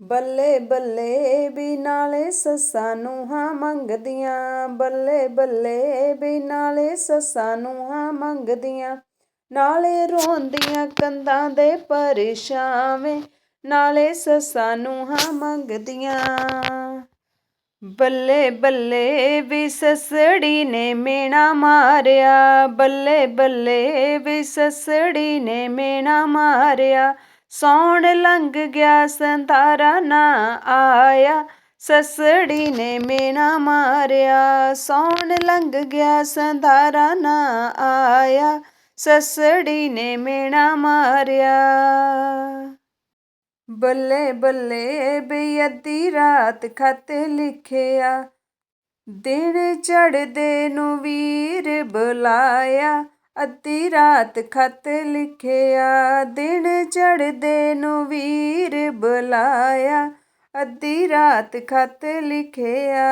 ਬੱਲੇ ਬੱਲੇ ਵੀ ਨਾਲੇ ਸੱਸਾਂ ਨੂੰ ਹਾਂ ਮੰਗਦੀਆਂ। ਬੱਲੇ ਬੱਲੇ ਵੀ ਨਾਲੇ ਸੱਸਾਂ ਨੂੰ ਹਾਂ ਮੰਗਦੀਆਂ। ਨਾਲੇ ਰੋਂਦੀਆਂ ਕੰਧਾਂ ਦੇ ਪਰਛਾਵੇਂ, ਨਾਲੇ ਸੱਸਾਂ ਨੂੰ ਹਾਂ ਮੰਗਦੀਆਂ। ਬੱਲੇ ਬੱਲੇ ਵੀ ਸਸੜੀ ਨੇ ਮੇਣਾ ਮਾਰਿਆ। ਬੱਲੇ ਬੱਲੇ ਵੀ ਸਸੜੀ ਨੇ ਮੇਣਾ ਮਾਰਿਆ। ਸੌਣ ਲੰਘ ਗਿਆ ਸੰਤਾਰਾ ਨਾ ਆਇਆ, ਸਸੜੀ ਨੇ ਮੇਣਾ ਮਾਰਿਆ। ਸੌਣ ਲੰਘ ਗਿਆ ਸੰਤਾਰਾ ਨਾ ਆਇਆ, ਸਸੜੀ ਨੇ ਮੇਣਾ ਮਾਰਿਆ। ਬੱਲੇ ਬੱਲੇ ਬੇਅੱਧੀ ਰਾਤ ਖਤ ਲਿਖਿਆ, ਦਿਨ ਚੜਦੇ ਨੂੰ ਵੀਰ ਬੁਲਾਇਆ। ਅੱਧੀ ਰਾਤ ਖਤ ਲਿਖਿਆ, ਦਿਨ ਚੜਦੇ ਨੂੰ ਵੀਰ ਬੁਲਾਇਆ। ਅੱਧੀ ਰਾਤ ਖਤ ਲਿਖਿਆ।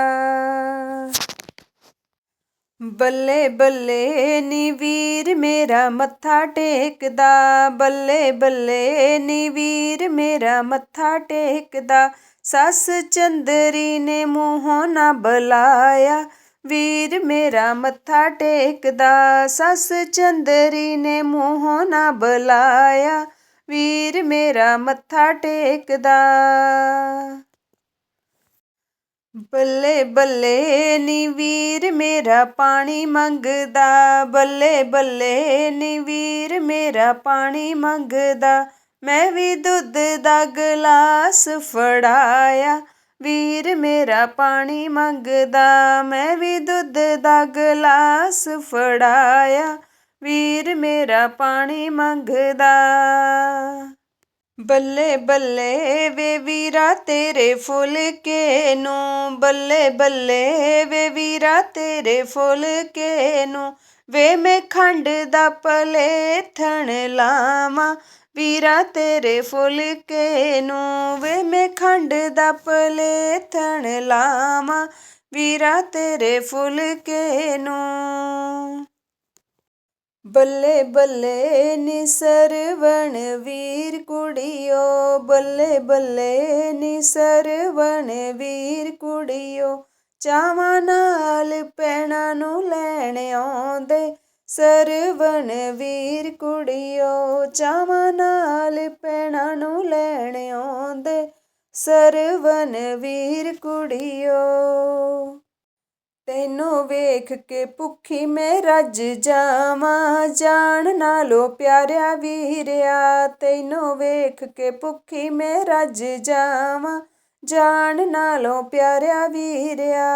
ਬੱਲੇ ਬੱਲੇ ਨੀ ਵੀਰ ਮੇਰਾ ਮੱਥਾ ਟੇਕਦਾ। ਬੱਲੇ ਬੱਲੇ ਨੀ ਵੀਰ ਮੇਰਾ ਮੱਥਾ ਟੇਕਦਾ। ਸੱਸ ਚੰਦਰੀ ਨੇ ਮੂੰਹੋਂ ਨਾ ਬੁਲਾਇਆ। ਵੀਰ ਮੇਰਾ ਮੱਥਾ ਟੇਕਦਾ, ਸੱਸ ਚੰਦਰੀ ਨੇ ਮੂੰਹੋਂ ਨਾ ਬੁਲਾਇਆ। ਵੀਰ ਮੇਰਾ ਮੱਥਾ ਟੇਕਦਾ। ਬੱਲੇ ਬੱਲੇ ਨੀ ਵੀਰ ਮੇਰਾ ਪਾਣੀ ਮੰਗਦਾ, ਬੱਲੇ ਬੱਲੇ ਨੀ ਵੀਰ ਮੇਰਾ ਪਾਣੀ ਮੰਗਦਾ। ਮੈਂ ਵੀ ਦੁੱਧ ਦਾ ਗਲਾਸ ਫੜਾਇਆ ਵੀਰ ਮੇਰਾ ਪਾਣੀ ਮੰਗਦਾ ਮੈਂ ਵੀ ਦੁੱਧ ਦਾ ਗਲਾਸ ਫੜਾਇਆ। ਵੀਰ ਮੇਰਾ ਪਾਣੀ ਮੰਗਦਾ। ਬੱਲੇ ਬੱਲੇ ਵੇ ਵੀਰਾ ਤੇਰੇ ਫੁਲਕੇ ਨੂੰ। ਬੱਲੇ ਬੱਲੇ ਵੇ ਵੀਰਾ ਤੇਰੇ ਫੁਲਕੇ ਨੂੰ। ਵੇ ਮੈਂ ਖੰਡ ਦਾ ਪਲੇਥਣ ਲਾਵਾਂ, ਵੀਰਾ ਤੇਰੇ ਫੁੱਲ ਕੇ ਨੂੰ। ਵੇ ਮੈਂ ਖੰਡ ਦਾ ਪਲੇਥਣ ਲਾਵਾਂ, ਵੀਰਾ ਤੇਰੇ ਫੁੱਲ ਕੇ ਨੂੰ। ਬੱਲੇ ਬੱਲੇ ਨੀ ਸਰਵਣ ਵੀਰ ਕੁੜੀਓ, ਬੱਲੇ ਬੱਲੇ ਨੀ ਸਰਵਣ ਵੀਰ ਕੁੜੀਓ। ਚਾਵਾਂ ਨਾਲ ਪੈਣਾ ਨੂੰ ਲੈਣ ਆਉਂਦੇ ਸਰਵਣ ਵੀਰ ਕੁੜੀਓ। ਚਾਵਾਂ ਨਾਲ ਪੈਣਾ ਨੂੰ ਲੈਣ ਆਉਂਦੇ ਸਰਵਣ ਵੀਰ ਕੁੜੀਓ। ਤੈਨੂੰ ਵੇਖ ਕੇ ਭੁੱਖੀ ਮੈਂ ਰੱਜ ਜਾਵਾਂ। ਜਾਣ ਨਾਲੋਂ ਪਿਆਰਿਆ ਵੀਰਿਆ, ਤੈਨੂੰ ਵੇਖ ਕੇ ਭੁੱਖੀ ਮੈਂ ਰੱਜ ਜਾਵਾਂ। ਜਾਣ ਨਾਲੋਂ ਪਿਆਰਿਆ ਵੀਰਿਆ।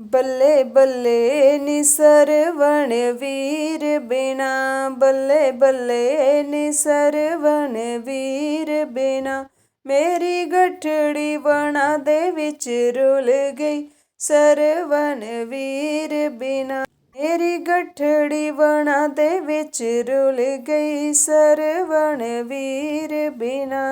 ਬੱਲੇ ਬੱਲੇ ਨੀ ਸਰਵਣ ਵੀਰ ਬਿਨਾ। ਬੱਲੇ ਬੱਲੇ ਨੀ ਸਰਵਣ ਵੀਰ ਬਿਨਾ। ਮੇਰੀ ਗਠੜੀ ਵਣਾ ਦੇ ਵਿੱਚ ਰੁਲ ਗਈ। ਸਰਵਨ ਵੀਰ ਬਿਨਾ ਮੇਰੀ ਗਠੜੀ ਵਣਾ ਦੇ ਵਿੱਚ ਰੁਲ ਗਈ ਸਰਵਣ ਵੀਰ ਬਿਨਾ।